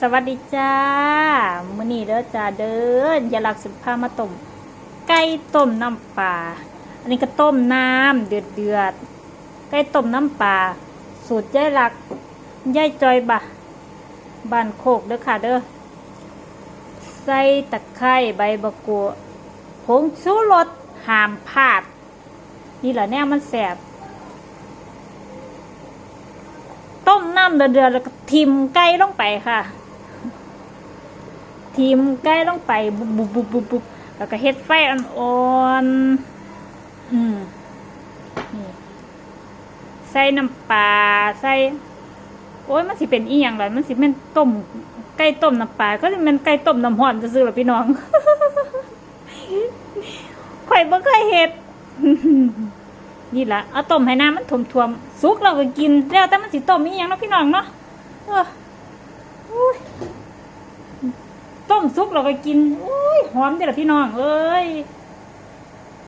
สวัสดีจ้า มื้อนี้เด้อจ้าเด้ออย่าหลักสิพามาต้มไก่ต้มน้ำปลา อันนี้ก็ต้มน้ำเดือดเดือดไก่ต้มน้ำปลาสูตรยายหลักยายจอยบะบานโคกเด้อค่ะเด้อใส่ตะไคร้ใบบักกัวผงชูรสหามพาด นี่แหละแนวมันแสบต้มน้ำเดือดๆแล้วก็ทิมไก่ลงไปค่ะ ทิมไก่ลงไปบุบบุบบุบบุบบุบแล้วก็เฮ็ดไฟอ่อนๆอืมนี่ใส่น้ำปลาใส่ โอ้ยมันสิเป็นอีหยังล่ะมันสิเป็นต้มไก่ต้มน้ำปลาก็สิเป็นไก่ต้มน้ำห้อนซื่อๆล่ะพี่น้องข่อยบ่เคยเฮ็ดนี่ละเอาต้มให้น้ำมันท่วมๆสุกเราก็กินแล้วแต่มันสิต้มอีหยังเนาะพี่น้องเนาะเอออุ้ย มสุกเราก็กินอุ้ยหอมเด้อล่ะพี่น้องเอ้ย